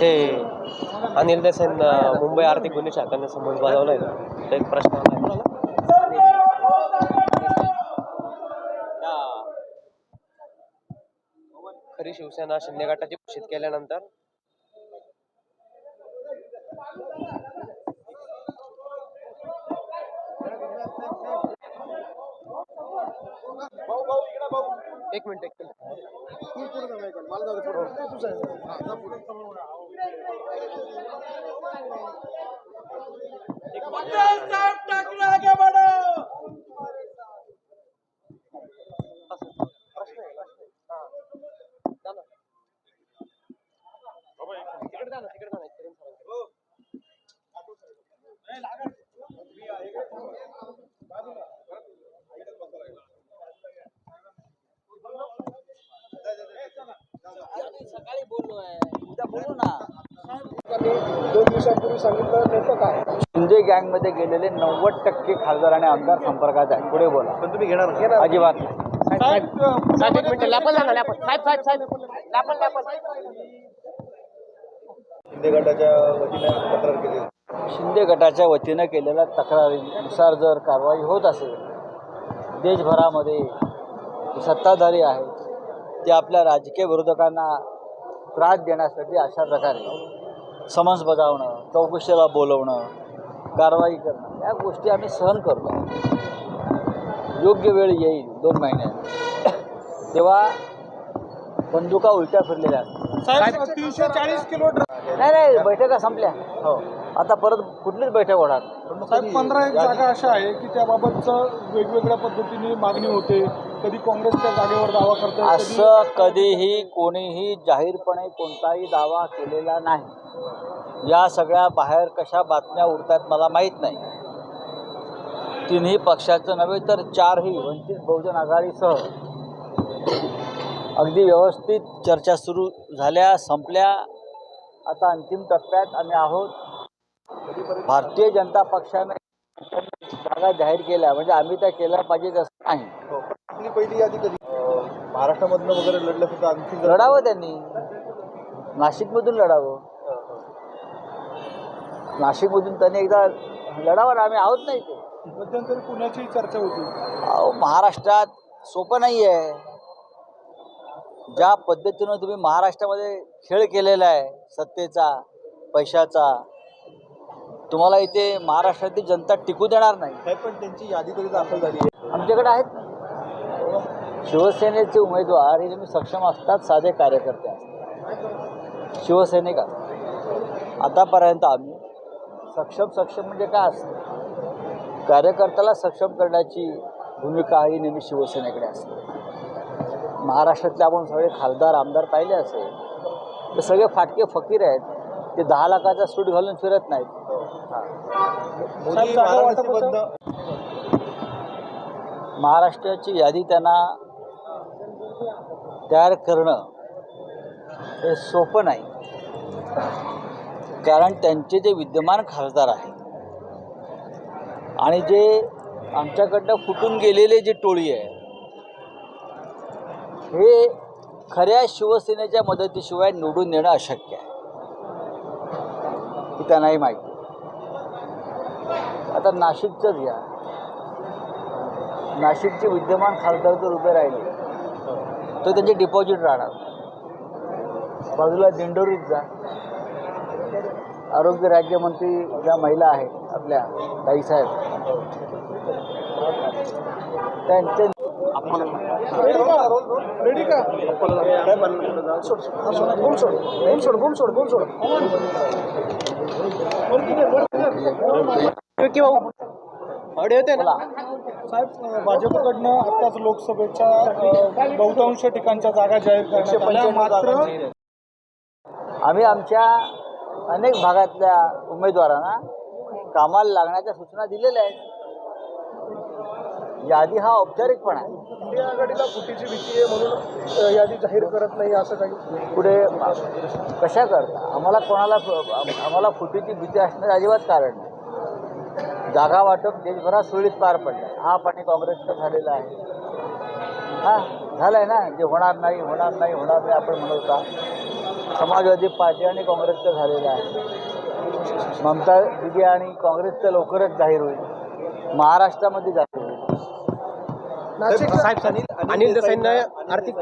ते अनिल देसाईंना मुंबई आर्थिक गुन्हे शाखाने संबंध बजावलाय. ना तो एक प्रश्न आहे. खरी शिवसेना शिंदे गटाची घोषित केल्यानंतर? एक मिनिट एक मिनिट प्रश्न आहे प्रश्न आहे हा. जा ना. तिकडे जा ना तिकडे जा ना इकडे जा. सकाळी बोललो आहे उद्या बोलू ना दोन दिवसांपूर्वी सांगितलं नेमकं काय शिंदे गँगमध्ये गेलेले नव्वद टक्के खासदार आणि आमदार संपर्कात आहे पुढे बोला. पण तुम्ही घेणार अजिबात शिंदे गटाच्या वतीने तक्रार केली. शिंदे गटाच्या वतीनं केलेल्या तक्रारीनुसार जर कारवाई होत असेल देशभरामध्ये सत्ताधारी आहेत ते आपल्या राजकीय विरोधकांना त्रास देण्यासाठी अशा प्रकारे समन्स बजावणं चौकशीला बोलवणं कारवाई करणं या गोष्टी आम्ही सहन करतो. योग्य वेळ येईल दोन महिन्यात. तेव्हा बंदुका उलट्या फिरलेल्या असतात. नाही नाही बैठका संपल्या. हो. आता परत कुठलीच बैठक होणार? साहेब पंधरा एक जागा अशा आहे की त्याबाबतचं वेगवेगळ्या पद्धतीने मागणी होते. कधी काँग्रेस त्या जागेवर दावा करते असं कधीही कोणीही जाहीरपणे कोणताही दावा केलेला नाही. या सगळ्या बाहेर कशा बातम्या उडतात मला माहीत नाही. तिन्ही पक्षाचं नव्हे तर चारही वंचित बहुजन आघाडीसह अगदी व्यवस्थित चर्चा सुरू झाल्या संपल्या. आता अंतिम टप्प्यात आम्ही आहोत. भारतीय जनता पक्षाने जागा जाहीर केल्या म्हणजे आम्ही त्या केल्या पाहिजेत असं नाही. आपली पहिली यादी कधी? महाराष्ट्रामधनं वगैरे लढलं सुद्धा आणखी लढावं त्यांनी. नाशिकमधून लढावं. नाशिकमधून त्यांनी एकदा लढावं आम्ही आहोत नाही ते मध्यंतरी पुण्याची चर्चा होती. अहो महाराष्ट्रात सोपं नाही आहे ज्या पद्धतीनं तुम्ही महाराष्ट्रामध्ये खेळ केलेला आहे सत्तेचा पैशाचा तुम्हाला इथे महाराष्ट्रातील जनता टिकू देणार नाही. साहेब पण त्यांची यादी तरी दाखल झाली आहे. आमच्याकडे आहेत. शिवसेनेचे उमेदवार हे नेहमी सक्षम असतात साधे कार्यकर्ते असतात. शिवसैनिक असतात. आतापर्यंत आम्ही सक्षम सक्षम म्हणजे काय असतं? कार्यकर्त्याला सक्षम करण्याची भूमिका ही नेहमी शिवसेनेकडे असते. महाराष्ट्रातले आपण सगळे खासदार आमदार पाहिले असेल ते सगळे फाटके फकीर आहेत. ते दहा लाखाचा सूट घालून फिरत नाहीत. महाराष्ट्राची यादी त्यांना तयार करणं हे सोपं नाही. कारण त्यांचे जे विद्यमान खासदार आहेत आणि जे आमच्याकडनं फुटून गेलेले जे टोळी आहे हे खऱ्या शिवसेनेच्या मदतीशिवाय निवडून येणं अशक्य आहे. त्यांनाही माहिती. आता नाशिकचंच घ्या. नाशिकचे विद्यमान खासदार जर उभे राहिले तर त्यांचे डिपॉझिट राहणार. बाजूला दिंडोरीत जा. आरोग्य राज्यमंत्री ज्या महिला आहेत आपल्या ताईसाहेब त्यांचे रेडी का? सोड, सोड, बोल सोड बोल सोड बोल सोड बोल सोड ऑडिओ होते ना? साहेब भाजपकडनं आत्ताच लोकसभेच्या बहुतांश ठिकाणच्या जागा जाहीर करण्यात मात्र आम्ही आमच्या अनेक भागातल्या उमेदवारांना कामाला लागण्याच्या सूचना दिलेल्या आहेत. यादी हा औपचारिकपणा आहे. इंडिया आघाडीला फुटीची भीती आहे म्हणून यादी जाहीर करत नाही असं काही? पुढे कशा करता? आम्हाला कोणाला आम्हाला फुटीची भीती असण्याचं अजिबात कारण नाही. जागा वाटप देशभरात सुरळीत पार पडलं. हा पाणी काँग्रेसचं झालेलं आहे. हा झालं आहे ना? जे होणार नाही होणार नाही होणार नाही आपण म्हणत होता समाजवादी पार्टी आणि काँग्रेसचं झालेलं आहे. ममता दिदी आणि काँग्रेसचं लवकरच जाहीर होईल. महाराष्ट्रामध्ये जाहीर साहेब अनिल देसाईंना आर्थिक